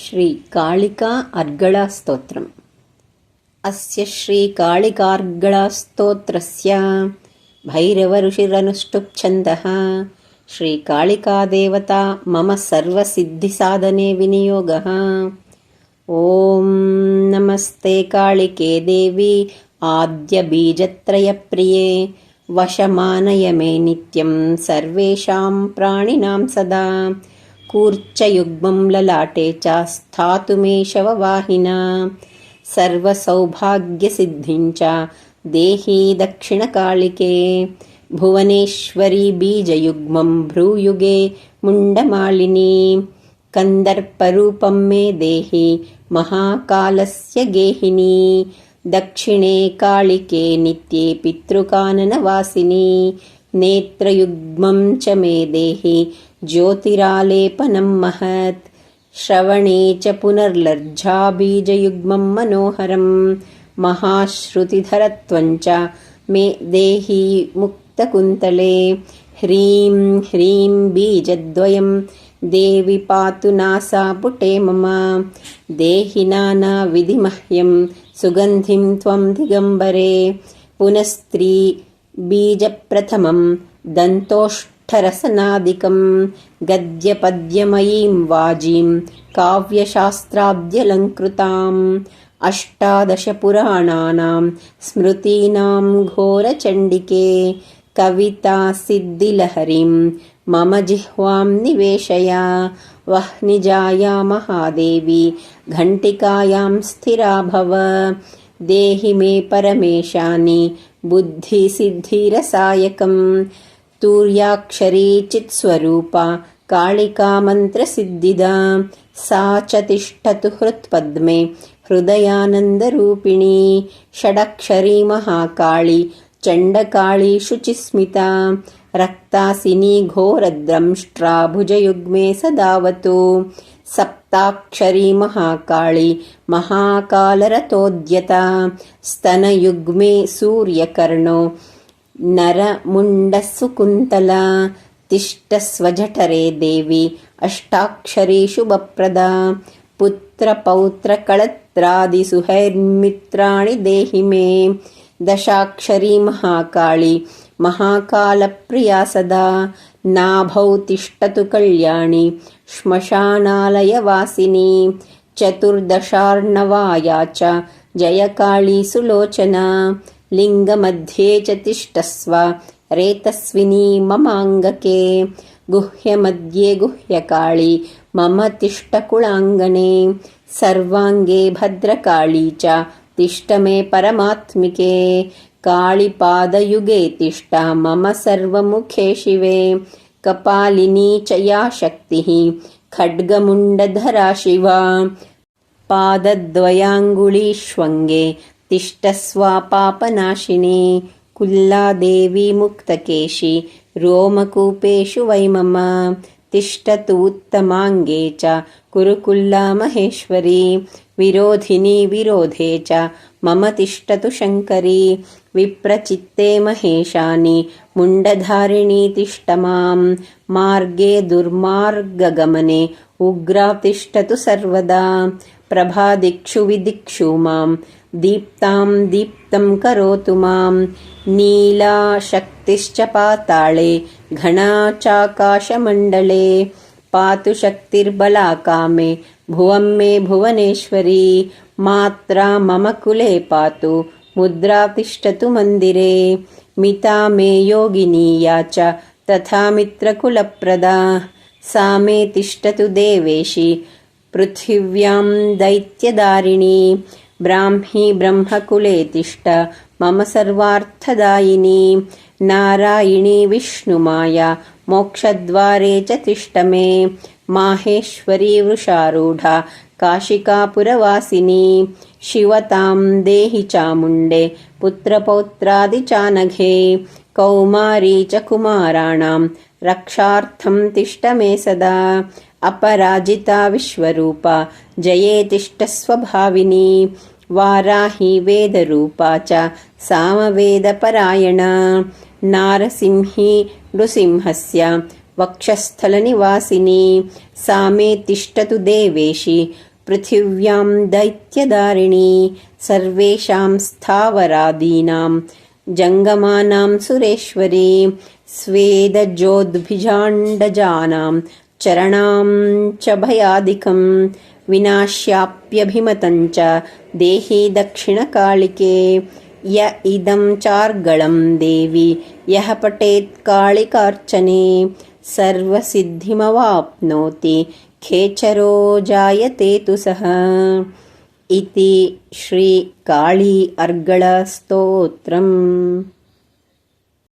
श्रीकाळिका अर्गळास्तोत्रम् अस्य श्रीकाळिकार्गळास्तोत्रस्य भैरवऋषिरनुष्टुप्छन्दः। श्रीकाळिकादेवता मम सर्वसिद्धिसाधने विनियोगः। ॐ नमस्ते काळिके देवी आद्यबीजत्रयप्रिये वशमानय मे नित्यं सर्वेषां प्राणिनां सदा कूर्चयुग्मं ललाटे च स्थातु मे शववाहिना। सर्वसौभाग्यसिद्धिं च देही दक्षिणकालिके। भुवनेश्वरी बीजयुग्मं भ्रूयुगे मुण्डमालिनी। कन्दर्परूपं मे देहि महाकालस्य गेहिनी। दक्षिणे कालिके नित्ये पितृकाननवासिनी नेत्रयुग्मं च मे देहि ज्योतिरालेपनं महत्। श्रवणे च पुनर्लज्जाबीजयुग्मं मनोहरं। महाश्रुतिधरत्वञ्च मे देहि मुक्तकुन्तले। ह्रीं ह्रीं बीजद्वयं। देवि पातु नासापुटे मम। देहि नानाविधिमह्यं। सुगन्धिं त्वं दिगम्बरे। पुनस्त्री बीजप्रथमं दन्तोष् ठरसनादिकं गद्यपद्यमयीं वाजीं काव्यशास्त्राद्यलङ्कृताम् अष्टादशपुराणानां स्मृतीनां घोरचण्डिके कवितासिद्धिलहरीं मम जिह्वां निवेशय वह्निजाया महादेवी घण्टिकायां स्थिरा भव देहि मे परमेशानि बुद्धिसिद्धिरसायकम्। तूर्याक्षरी चित्स्वरूपा काळिकामन्त्रसिद्धिदा सा च तिष्ठतु हृत्पद्मे हृदयानन्दरूपिणी। षडक्षरी महाकाळी चण्डकाळी शुचिस्मिता। रक्तासिनी घोरद्रंष्ट्रा भुजयुग्मे सदावतु सप्ताक्षरी महाकाळी महाकालरतोद्यता स्तनयुग्मे सूर्यकर्णो नरमुण्डसुकुन्तला तिष्ठस्वजठरे देवी अष्टाक्षरी शुभप्रदा पुत्रपौत्रकळत्रादिसुहैर्मित्राणि देहि मे दशाक्षरी महाकाळी महाकालप्रिया सदा नाभौ तिष्ठतु कल्याणि श्मशानालयवासिनी चतुर्दशार्णवाया च जयकाळी सुलोचना लिङ्गमध्ये च तिष्ठस्व रेतस्विनी ममाङ्गके गुह्यमध्ये गुह्यकाळी मम तिष्ठकुलाङ्गणे सर्वाङ्गे भद्रकाळी च तिष्ठ मे परमात्मिके काळिपादयुगे तिष्ठ मम सर्वमुखे शिवे। कपालिनी च या शक्तिः खड्गमुण्डधरा शिवा। पादद्वयाङ्गुलीष्वङ्गे तिष्ठस्वापापनाशिनी कुल्लादेवी मुक्तकेशि रोमकूपेषु वै मम। तिष्ठतु उत्तमाङ्गे च कुरुकुल्ला महेश्वरी। विरोधिनी विरोधे च मम तिष्ठतु शङ्करी विप्रचित्ते महेशानि मुण्डधारिणी तिष्ठ मां मार्गे दुर्मार्गगमने उग्रा तिष्ठतु सर्वदा। प्रभादिक्षु विदिक्षु मां दीप्तां दीप्तं करोतु मां नीलाशक्तिश्च पाताळे घना चाकाशमण्डले पातु शक्तिर्बलाकामे भुवं मे भुवनेश्वरी। मात्रा मम कुले पातु मुद्रा तिष्ठतु मन्दिरे मिता मे योगिनीया च तथा मित्रकुलप्रदा सा मे तिष्ठतु देवेशि पृथिव्यां दैत्यदारिणी ब्राह्मी ब्रह्मकुले तिष्ठ मम सर्वार्थदायिनी नारायणी विष्णुमाया मोक्षद्वारे च तिष्ठ मे माहेश्वरी वृषारूढा काशिकापुरवासिनी शिवतां देहि चामुण्डे पुत्रपौत्रादिचानघे कौमारी च कुमाराणां रक्षार्थं तिष्ठ मे सदा। अपराजिता विश्वरूपा जये तिष्ठस्वभाविनी वाराही वेदरूपा च सामवेदपरायणा। नारसिंही नृसिंहस्य वक्षस्थलनिवासिनी सा मे तिष्ठतु देवेशि पृथिव्यां दैत्यदारिणी सर्वेषां स्थावरादीनां जङ्गमानां सुरेश्वरी स्वेदजोद्भिजाण्डजानां चरणां च भयादिकं विनाश्याप्यभिमतं च देहि दक्षिणकालिके य इदं चार्गलं देवि यः पठेत् कालिकार्चने सर्वसिद्धिमवाप्नोति। खेचरो जायते तु सः। इति श्रीकाळी अर्गळस्तोत्रम्